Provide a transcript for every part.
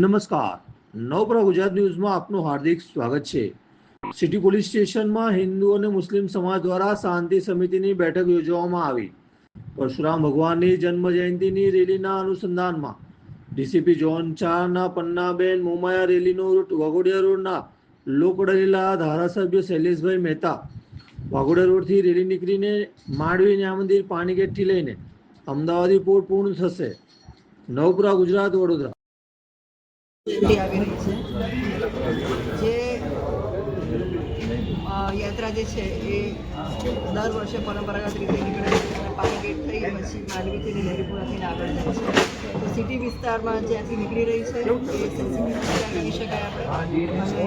નમસ્કાર. નવપ્રા ગુજરાત ન્યૂઝમાં આપનું હાર્દિક સ્વાગત છે. સિટી પોલીસ સ્ટેશનમાં હિન્દુ અને મુસ્લિમ સમાજ દ્વારા શાંતિ સમિતિની બેઠક યોજવામાં આવી. પરશુરામ ભગવાનની જન્મ જયંતિની રેલીના અનુસંધાનમાં ડીસીપી જોન ચારના Pannaben Momaya rally route Waghodia road લોકડલીલા ધારાસભ્ય શૈલેષભાઈ મહેતા વાઘોડિયા રોડથી રેલી નીકળીને માંડવી ન્યા મંદિર પાણીગેટથી લઈને અમદાવાદી પોર્ટ પૂર્ણ થશે. નવપુરા ગુજરાત વડોદરા આવી રહી છે. જે યાત્રા જે છે એ દર વર્ષે પરંપરાગત રીતે નીકળે છે અને પાણીગેટ થઈ પછી માંડવીથી ને નહેરીપુરા આગળ જાય છે. તો સિટી વિસ્તારમાં જ્યાંથી નીકળી રહી છે, એ કહી શકાય આપણે.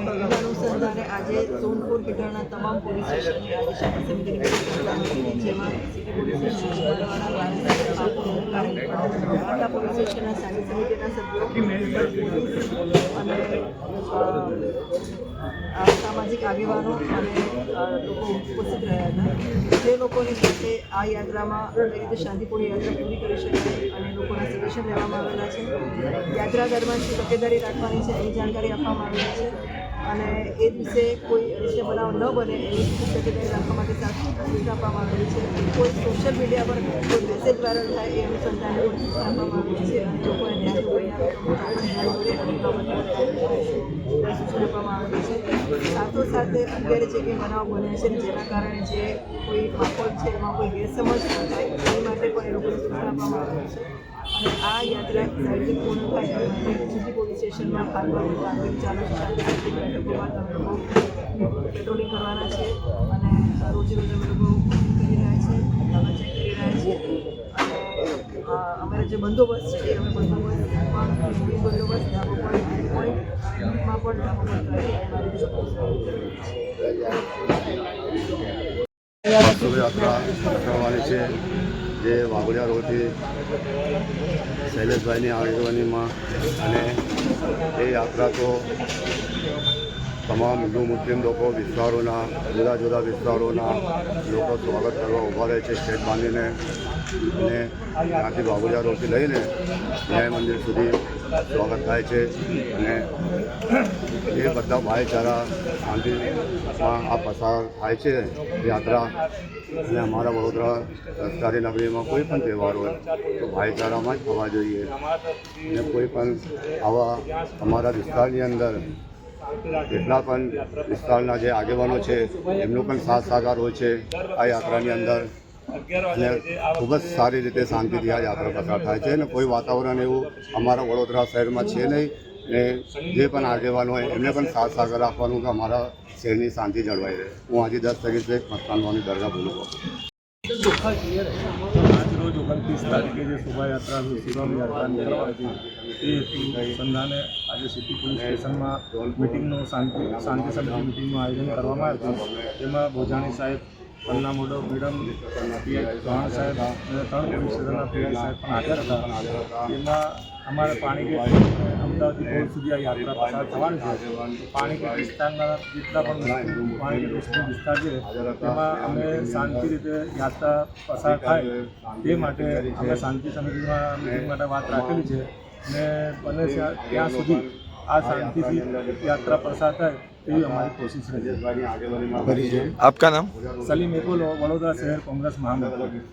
અને અનુસંધાને આજે સોનપુર હેઠળના તમામ પોલીસ સ્ટેશનની આજે સમિતિની જેમાં સિટી પોલીસ સ્ટેશન બધા પોલીસ સ્ટેશનના સમિતિના સભ્યો અને સામાજિક આગેવાનો અને લોકો ઉપસ્થિત રહ્યા હતા. જે લોકોની સાથે આ યાત્રામાં કઈ રીતે શાંતિપૂર્ણ યાત્રા પૂરી કરી શકાય અને લોકોના સજેશન લેવામાં આવેલા છે. યાત્રા દરમિયાન શું તકેદારી રાખવાની છે, એની જાણકારી આપવામાં આવેલી છે. અને એ દિવસે કોઈ અનિષ્ટ બનાવ ન બને એની ખૂબ રાખવા માટે સાથે સૂચના આપવામાં આવેલી છે કોઈ સોશિયલ મીડિયા પર કોઈ મેસેજ વાયરલ થાય એ અનુસંધાને આપવામાં આવેલી છે લોકોને ધ્યાન દોરી સૂચના આપવામાં આવેલી છે સાથોસાથે અત્યારે જે કંઈ બનાવ બને છે જેના કારણે જે કોઈ માહોલ છે એમાં કોઈ ગેરસમજ ન થાય એ માટે પણ એ લોકોને સૂચના આપવામાં આવે છે અને આ યાત્રા પૂર્ણ થાય એ માટે પોલીસ સ્ટેશનમાં હાલમાં ચાલુ છે પેટ્રોલિંગ કરવાના છે અને રોજે રોજ અમે લોકો કરી રહ્યા છે ચેક કરી રહ્યા છીએ અને અ, જે બંદોબસ્ત છે એ અમે બંદોબસ્ત પણ બંદોબસ્ત ધાબો પણ પોઈન્ટમાં પણ ધાબો પણ શોભાયાત્રા કરવાની છે જે વાઘોડિયા રોડથી શૈલેષભાઈની આગેવાનીમાં અને એ યાત્રા તો તમામ હિન્દુ મુસ્લિમ લોકો વિસ્તારોના, જુદા જુદા વિસ્તારોના લોકો સ્વાગત કરવા ઊભા રહે છે સ્ટેટ બાંધીને. અને ત્યાંથી બાબુજા રોડથી લઈને ન્યાય મંદિર સુધી સ્વાગત થાય છે. અને એ બધા ભાઈચારા શાંતિમાં આ પસાર થાય છે, યાત્રા. અને અમારા વડોદરા સરકારી નગરીમાં કોઈ પણ તહેવાર હોય તો ભાઈચારામાં જ થવા જોઈએ. અને કોઈ પણ આવા અમારા વિસ્તારની અંદર જેટલા પણ વિસ્તારના જે આગેવાનો છે, એમનો પણ સાથ સહકાર હોય છે આ યાત્રાની અંદર. અને ખૂબ જ સારી રીતે શાંતિથી આ યાત્રા પસાર થાય છે અને કોઈ વાતાવરણ એવું અમારા વડોદરા શહેરમાં છે નહીં. ને જે પણ આગેવાન હોય, એમને પણ સાથ સહકાર આપવાનું કે અમારા શહેરની શાંતિ જળવાઈ રહે. હું આજે દસ તારીખે મસ્તાનવાની દરગાહ બોલું આજરોજ ઓગણત્રીસ તારીખે જે શોભાયાત્રા શિવમ યાત્રા નીકળવાની હતી તે અનુસંધાને આજે સિટી પોલીસ સ્ટેશનમાં મિટિંગનું શાંતિ શાંતિ સમિતિ મિટિંગનું આયોજન કરવામાં આવ્યું હતું. તેમાં ભોજાણી સાહેબ, પન્ના મોડો મેડમ ચૌહાણ સાહેબ અને ત્રણ પોલીસ સ્ટેશનના પીઆઈ સાહેબ પણ હાજર હતા. તેમાં અમારે પાણીગેટ અમદાવાદથી ભોજ સુધી આ યાત્રા પસાર થવાની છે. પાણીપત વિસ્તારના જેટલા પણ પાણીપત વિસ્તાર વિસ્તાર છે તેમાં અમે શાંતિ રીતે યાત્રા પસાર થાય. તે માટે અમે શાંતિ સમિતિમાં મિટિંગ માટે વાત રાખેલી છે. ને બને ત્યાં સુધી આ શાંતિથી યાત્રા પસાર થાય એવી અમારી કોશિશ રહેશે આપકા નામ? સલીમ એકોલો વડોદરા શહેર કોંગ્રેસ મહામંત્રી